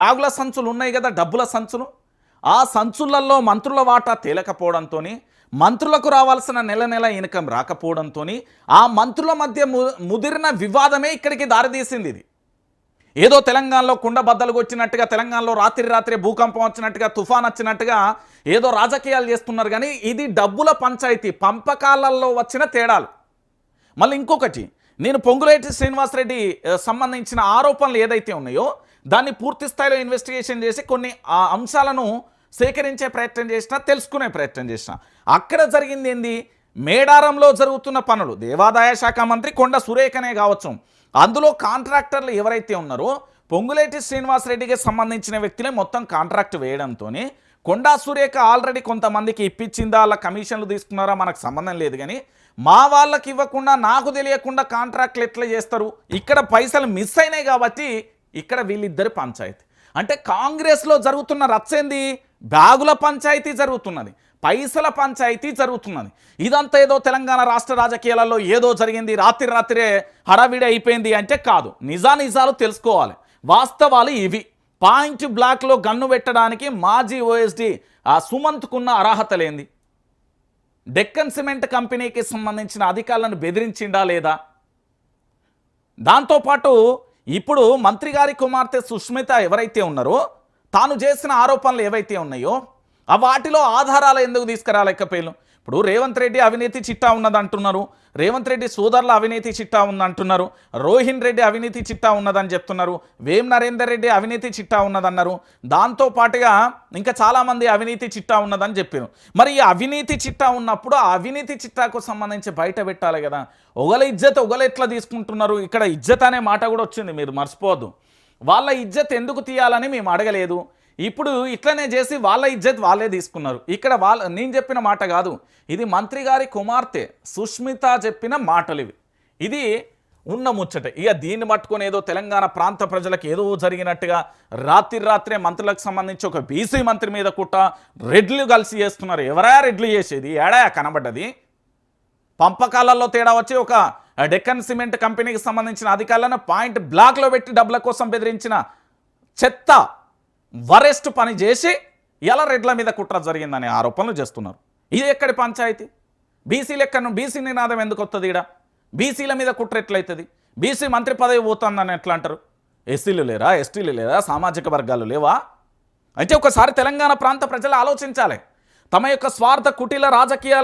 ఆగుల సంచులు ఉన్నాయి కదా డబ్బుల సంచులు. ఆ సంచులలో మంత్రుల వాటా తేలకపోవడంతో మంత్రులకు రావాల్సిన నెల నెల ఇన్కమ్ రాకపోవడంతో ఆ మంత్రుల మధ్య ము- ముదిరిన వివాదమే ఇక్కడికి దారితీసింది ఇది. ఏదో తెలంగాణలో కుండ బద్దలు వచ్చినట్టుగా తెలంగాణలో రాత్రి రాత్రి భూకంపం వచ్చినట్టుగా తుఫాన్ వచ్చినట్టుగా ఏదో రాజకీయాలు చేస్తున్నారు కానీ ఇది డబ్బుల పంచాయతీ పంపకాలలో వచ్చిన తేడాలు. మళ్ళీ ఇంకొకటి నేను పొంగులేటి శ్రీనివాసరెడ్డి సంబంధించిన ఆరోపణలు ఏదైతే ఉన్నాయో దాన్ని పూర్తి స్థాయిలో ఇన్వెస్టిగేషన్ చేసి కొన్ని ఆ, అంశాలను సేకరించే ప్రయత్నం చేసిన తెలుసుకునే ప్రయత్నం చేసిన. అక్కడ జరిగింది ఏంది? మేడారంలో జరుగుతున్న పనులు. దేవాదాయ శాఖ మంత్రి కొండ సురేఖనే కావచ్చు. అందులో కాంట్రాక్టర్లు ఎవరైతే ఉన్నారో పొంగులేటి శ్రీనివాసరెడ్డికి సంబంధించిన వ్యక్తులే మొత్తం కాంట్రాక్ట్ వేయడంతో కొండా సురేఖ ఆల్రెడీ కొంతమందికి ఇప్పించిందా వాళ్ళ కమిషన్లు తీసుకున్నారా మనకు సంబంధం లేదు కానీ మా వాళ్ళకి ఇవ్వకుండా నాకు తెలియకుండా కాంట్రాక్ట్లు ఎట్లా చేస్తారు? ఇక్కడ పైసలు మిస్ అయినాయి కాబట్టి ఇక్కడ వీళ్ళిద్దరి పంచాయతీ. అంటే కాంగ్రెస్లో జరుగుతున్న రచ్చేంది? బ్యాగుల పంచాయతీ జరుగుతున్నది. పైసల పంచాయతీ జరుగుతున్నది. ఇదంతా ఏదో తెలంగాణ రాష్ట్ర రాజకీయాలలో ఏదో జరిగింది. రాత్రి రాత్రే హడావిడి అయిపోయింది అంటే కాదు. నిజానిజాలు తెలుసుకోవాలి. వాస్తవాలు ఇవి. పాయింట్ బ్లాక్లో గన్ను పెట్టడానికి మాజీ ఓఎస్డి ఆ సుమంత్కున్న అర్హత లేంది. డెక్కన్ సిమెంట్ కంపెనీకి సంబంధించిన అధికారులను బెదిరించిండా లేదా? దాంతోపాటు ఇప్పుడు మంత్రి గారి కుమార్తె సుష్మిత ఎవరైతే ఉన్నారో తాను చేసిన ఆరోపణలు ఏవైతే ఉన్నాయో ఆ వాటిలో ఆధారాలు ఎందుకు తీసుకురాలేకపోయాను ఇప్పుడు రేవంత్ రెడ్డి అవినీతి చిట్టా ఉన్నది అంటున్నారు రేవంత్ రెడ్డి సోదరుల అవినీతి చిట్టా ఉందంటున్నారు. రోహిన్ రెడ్డి అవినీతి చిట్టా ఉన్నదని చెప్తున్నారు. వేం నరేందర్ రెడ్డి అవినీతి చిట్టా ఉన్నదన్నారు. దాంతో పాటుగా ఇంకా చాలామంది అవినీతి చిట్టా ఉన్నదని చెప్పారు. మరి ఈ అవినీతి చిట్టా ఉన్నప్పుడు ఆ అవినీతి చిట్టాకు సంబంధించి బయట పెట్టాలి కదా. ఒకల ఇజ్జత్ ఒకలు ఎట్లా తీసుకుంటున్నారు? ఇక్కడ ఇజ్జత్ అనే మాట కూడా వచ్చింది మీరు మర్చిపోవద్దు. వాళ్ళ ఇజ్జత్ ఎందుకు తీయాలని మేము అడగలేదు. ఇప్పుడు ఇట్లనే చేసి వాళ్ళ ఇజ్జత్ వాళ్ళే తీసుకున్నారు. ఇక్కడ వాళ్ళ నేను చెప్పిన మాట కాదు. ఇది మంత్రి గారి కుమార్తె సుష్మిత చెప్పిన మాటలు ఇవి. ఇది ఉన్న ముచ్చట. ఇక దీన్ని పట్టుకొని ఏదో తెలంగాణ ప్రాంత ప్రజలకు ఏదో జరిగినట్టుగా రాత్రి రాత్రే మంత్రులకు సంబంధించి ఒక బీసీ మంత్రి మీద కుట్ట రెడ్లు కలిసి చేస్తున్నారు. ఎవరా రెడ్లు చేసేది? ఏడా కనబడ్డది? పంపకాలలో తేడా వచ్చి ఒక డెక్కన్ సిమెంట్ కంపెనీకి సంబంధించిన అధికారులను పాయింట్ బ్లాక్లో పెట్టి డబ్బుల కోసం బెదిరించిన చెత్త వరెస్ట్ పని చేసి ఎలరెడ్ల మీద కుట్ర జరిగిందనే ఆరోపణలు చేస్తున్నారు. ఇది ఎక్కడి పంచాయతీ? బీసీ లెక్కను బీసీ నినాదం ఎందుకు వస్తుంది ఇక్కడ బీసీల మీద కుట్ర ఎట్లయితుంది? బీసీ మంత్రి పదవి పోతుందని ఎట్లా అంటారు? ఎస్సీలు లేరా? ఎస్టీలు లేరా? సామాజిక వర్గాలు లేవా? అయితే ఒకసారి తెలంగాణ ప్రాంత ప్రజలు ఆలోచించాలి. తమ యొక్క స్వార్థ కుటీల రాజకీయాల